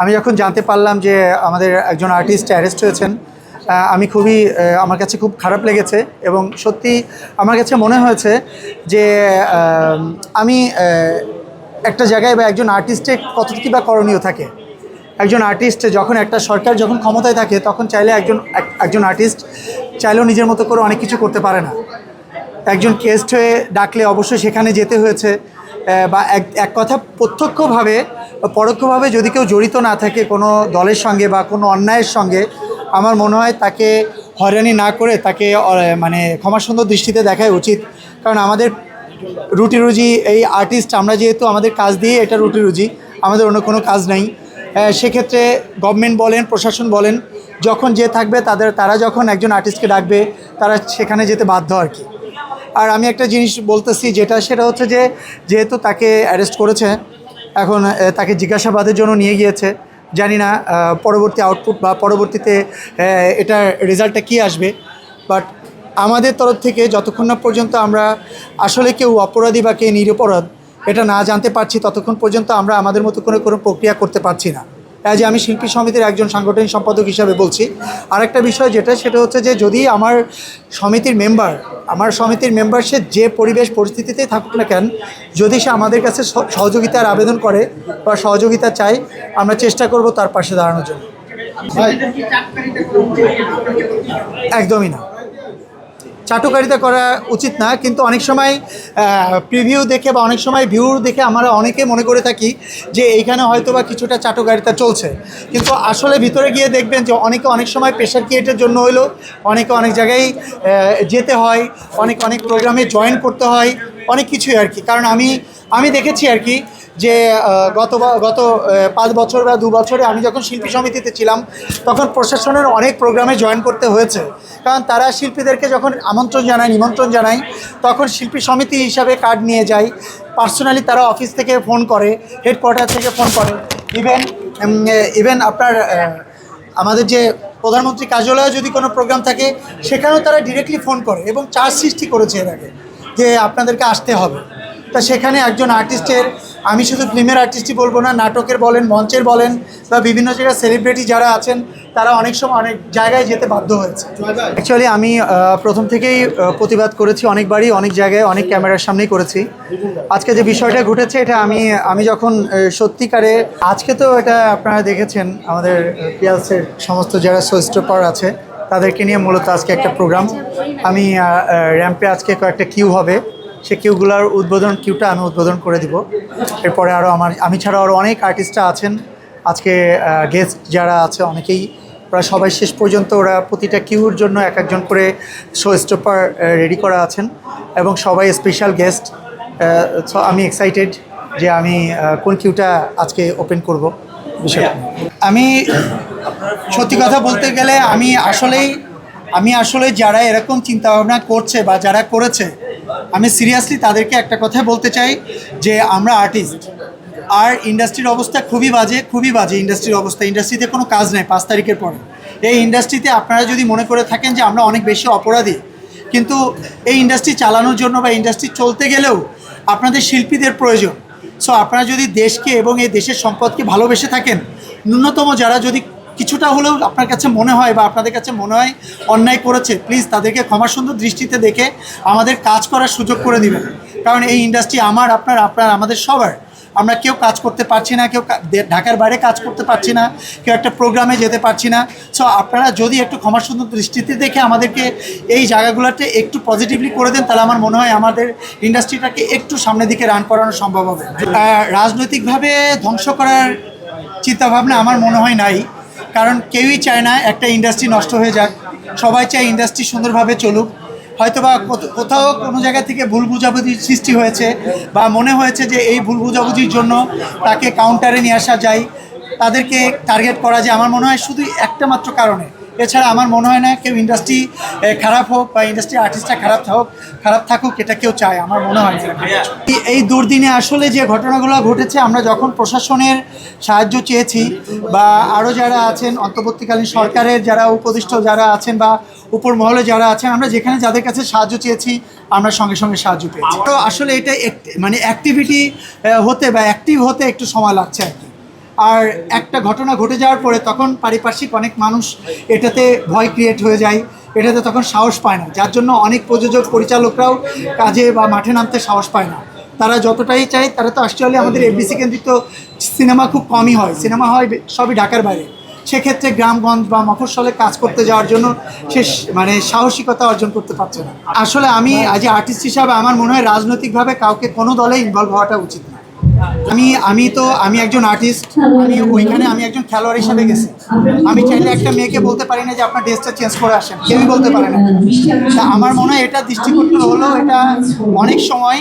আমি যখন জানতে পারলাম যে আমাদের একজন আর্টিস্ট অ্যারেস্ট হয়েছেন আমি খুবই আমার কাছে খুব খারাপ লেগেছে এবং সত্যি আমার কাছে মনে হয়েছে যে, আমি একটা জায়গায় বা একজন আর্টিস্টের কত কি বা করণীয় থাকে। একজন আর্টিস্ট যখন একটা সরকার যখন ক্ষমতায় থাকে, তখন চাইলে একজন একজন আর্টিস্ট চাইলেও নিজের মতো করে অনেক কিছু করতে পারে না। একজন কেস্ট হয়ে ডাকলে অবশ্যই সেখানে যেতে হয়েছে। বা এক এক কথা প্রত্যক্ষভাবে পরোক্ষভাবে যদি কেউ জড়িত না থাকে কোনো দলের সঙ্গে বা কোনো অন্যায়ের সঙ্গে, আমার মনে হয় তাকে হয়রানি না করে তাকে মানে ক্ষমাসুন্দর দৃষ্টিতে দেখাই উচিত। কারণ আমাদের রুটি রুজি এই আর্টিস্ট আমরা যেহেতু আমাদের কাজ দিয়ে এটা রুটি রুজি, আমাদের অন্য কোনো কাজ নেই। সেক্ষেত্রে গভর্নমেন্ট বলেন, প্রশাসন বলেন, যখন যে থাকবে তাদের, তারা যখন একজন আর্টিস্টকে ডাকবে, তারা সেখানে যেতে বাধ্য আর কি। আর আমি একটা জিনিস বলতেছি যেটা, সেটা হচ্ছে যে যেহেতু তাকে অ্যারেস্ট করেছে, এখন তাকে জিজ্ঞাসাবাদের জন্য নিয়ে গিয়েছে। জানি না পরবর্তী আউটপুট বা পরবর্তীতে এটার রেজাল্টটা কী আসবে। বাট আমাদের তরফ থেকে যতক্ষণ না পর্যন্ত আমরা আসলে কেউ অপরাধী বা কে নিরপরাধ, এটা না জানতে পারছি, ততক্ষণ পর্যন্ত আমরা আমাদের মতো করে কোনো প্রক্রিয়া করতে পারছি না। অ্যাজ আমি শিল্পী সমিতির একজন সাংগঠনিক সম্পাদক হিসাবে বলছি। আরেকটা বিষয় যেটা সেটা হচ্ছে যে যদি আমার সমিতির মেম্বার আমার সমিতির মেম্বার সে যে পরিবেশ পরিস্থিতিতেই থাকুক না কেন যদি সে আমাদের কাছে সহ- সহযোগিতার আবেদন করে বা সহযোগিতা চাই আমরা চেষ্টা করব তার পাশে দাঁড়ানোর জন্য। একদমই না। চাটুকারিতা করা উচিত না, কিন্তু অনেক সময় প্রিভিউ দেখে বা অনেক সময় ভিউ দেখে আমরা অনেকে মনে করে থাকি যে এইখানে হয়তো বা কিছুটা চাটুকারিতা চলছে। কিন্তু আসলে ভিতরে গিয়ে দেখবেন যে অনেকে অনেক সময় প্রেশার ক্রিয়েটের জন্য হইল, অনেকে অনেক জায়গায় যেতে হয়, অনেক অনেক প্রোগ্রামে জয়েন করতে হয় অনেক কিছুই আর কি। কারণ আমি আমি দেখেছি আর কি যে গত গত পাঁচ বছর বা দু বছরে আমি যখন শিল্পী সমিতিতে ছিলাম, তখন প্রশাসনের অনেক প্রোগ্রামে জয়েন করতে হয়েছে। কারণ তারা শিল্পীদেরকে যখন আমন্ত্রণ জানায়, নিমন্ত্রণ জানায়, তখন শিল্পী সমিতি হিসাবে কার্ড নিয়ে যায়। পার্সোনালি তারা অফিস থেকে ফোন করে, হেডকোয়ার্টার থেকে ফোন করে। ইভেন ইভেন আপনার আমাদের যে প্রধানমন্ত্রী কার্যালয়ে যদি কোনো প্রোগ্রাম থাকে, সেখানেও তারা ডিরেক্টলি ফোন করে এবং চার্জ সৃষ্টি করেছে এর আগে। যে আপনাদেরকে আসতে হবে। তা সেখানে একজন আর্টিস্টের আমি শুধু ফিল্মের আর্টিস্টই বলব না, নাটকের বলেন, মঞ্চের বলেন, বা বিভিন্ন জায়গায় সেলিব্রিটি যারা আছেন, তারা অনেক সময় অনেক জায়গায় যেতে বাধ্য হয়েছে। অ্যাকচুয়ালি আমি প্রথম থেকেই প্রতিবাদ করেছি অনেকবারই, অনেক জায়গায়, অনেক ক্যামেরার সামনেই করেছি। আজকে যে বিষয়টা ঘটেছে, এটা আমি আমি যখন সত্যিকারে, আজকে তো এটা আপনারা দেখেছেন, আমাদের পিয়ালসের সমস্ত যারা সোস্টোপার আছে তাদেরকে নিয়ে মূলত আজকে একটা প্রোগ্রাম আমি র্যাম্পে আজকে কয়েকটা কিউ হবে। সে কিউগুলোর উদ্বোধন কিউটা আমি উদ্বোধন করে দিব। এরপরে আরও আমার, আমি ছাড়াও আরও অনেক আর্টিস্টরা আছেন। আজকে গেস্ট যারা আছে অনেকেই প্রায় সবাই শেষ পর্যন্ত ওরা প্রতিটা কিউর জন্য এক একজন করে শো স্টপার রেডি করা আছেন। এবং সবাই স্পেশাল গেস্ট আমি এক্সাইটেড যে আমি কোন কিউটা আজকে ওপেন করব। বিষয়টা। আমি সত্যি কথা বলতে গেলে আমি আসলেই, আমি আসলে যারা এরকম চিন্তা ভাবনা করছে বা যারা করেছে, আমি সিরিয়াসলি তাদেরকে একটা কথা বলতে চাই যে আমরা আর্টিস্ট আর ইন্ডাস্ট্রির অবস্থা খুবই বাজে খুবই বাজে ইন্ডাস্ট্রির অবস্থা। ইন্ডাস্ট্রিতে কোনো কাজ নেই পাঁচ তারিখের পরে। এই ইন্ডাস্ট্রিতে আপনারা যদি মনে করে থাকেন যে আমরা অনেক বেশি অপরাধী, কিন্তু এই ইন্ডাস্ট্রি চালানোর জন্য বা ইন্ডাস্ট্রি চলতে গেলেও আপনাদের শিল্পীদের প্রয়োজন। সো আপনারা যদি দেশকে এবং এই দেশের সম্পদকে ভালোবেসে থাকেন, ন্যূনতম যারা যদি কিছুটা হলেও আপনার কাছে মনে হয় বা আপনাদের কাছে মনে হয় অন্যায় করেছে প্লিজ তাদেরকে ক্ষমা সুন্দর দৃষ্টিতে দেখে আমাদের কাজ করার সুযোগ করে দিবেন। কারণ এই ইন্ডাস্ট্রি আমার, আপনার আপনার, আমাদের সবার। আমরা কেউ কাজ করতে পারছি না, কেউ ঢাকার বাইরে কাজ করতে পারছি না, কেউ একটা প্রোগ্রামে যেতে পারছি না। সো আপনারা যদি একটু ক্ষমা সুন্দর দৃষ্টিতে দেখে আমাদেরকে এই জায়গাগুলোতে একটু পজিটিভলি করে দেন, তাহলে আমার মনে হয় আমাদের ইন্ডাস্ট্রিটাকে একটু সামনের দিকে রান করানো সম্ভব হবে। রাজনৈতিকভাবে ধ্বংস করার চিন্তাভাবনা আমার মনে হয় নাই। কারণ কেউই চায় না একটা ইন্ডাস্ট্রি নষ্ট হয়ে যাক। সবাই চায় ইন্ডাস্ট্রি সুন্দরভাবে চলুক। হয়তো বা কোথাও কোনো জায়গা থেকে ভুল বুঝাবুঝির সৃষ্টি হয়েছে বা মনে হয়েছে যে এই ভুল বুঝাবুঝির জন্য তাকে কাউন্টারে নিয়ে আসা যায়। তাদেরকে টার্গেট করা যায়। আমার মনে হয় শুধু একটা মাত্র কারণে। এছাড়া আমার মনে হয় না কেউ ইন্ডাস্ট্রি খারাপ হোক বা ইন্ডাস্ট্রি আর্টিস্টরা খারাপ থাকুক খারাপ থাকুক, এটা কেউ চায়, আমার মনে হয় না। এই- দুর্দিনে আসলে যে ঘটনাগুলো ঘটেছে, আমরা যখন প্রশাসনের সাহায্য চেয়েছি বা আরও যারা আছেন, অন্তর্বর্তীকালীন সরকারের যারা উপদিষ্ট যারা আছেন বা উপর মহলে যারা আছেন, আমরা যেখানে যাদের কাছে সাহায্য চেয়েছি, আমরা সঙ্গে সঙ্গে সাহায্য পেয়েছি। তো আসলে এটা মানে অ্যাক্টিভিটি হতে বা অ্যাক্টিভ হতে একটু সময় লাগছে। আর একটা ঘটনা ঘটে যাওয়ার পরে তখন পারিপার্শ্বিক অনেক মানুষ এটাতে ভয় ক্রিয়েট হয়ে যায়, এটাতে তখন সাহস পায় না। যার জন্য অনেক প্রযোজক, পরিচালকরাও কাজে বা মাঠে নামতে সাহস পায় না। তারা যতটাই চায়, তারা তো অ্যাকচুয়ালি আমাদের এফবিসি কেন্দ্রিক তো সিনেমা খুব কমই হয়। সিনেমা হয় সবই ঢাকার বাইরে। সেক্ষেত্রে গ্রামগঞ্জ বা মফস্বলে কাজ করতে যাওয়ার জন্য সে মানে সাহসিকতা অর্জন করতে পারছে না। আসলে আমি আজ আর্টিস্ট হিসাবে আমার মনে হয় রাজনৈতিকভাবে কাউকে কোনো দলে ইনভলভ হওয়াটা উচিত না। আমি আমি তো, আমি একজন আর্টিস্ট আমি ওইখানে আমি একজন খেলোয়াড় হিসাবে গেছি। আমি চাইলে একটা মেয়েকে বলতে পারি না যে আপনার ড্রেসটা চেঞ্জ করে আসেন। কেউই বলতে পারে না। আমার মনে হয় এটা দৃষ্টিকোণ হলো, এটা অনেক সময়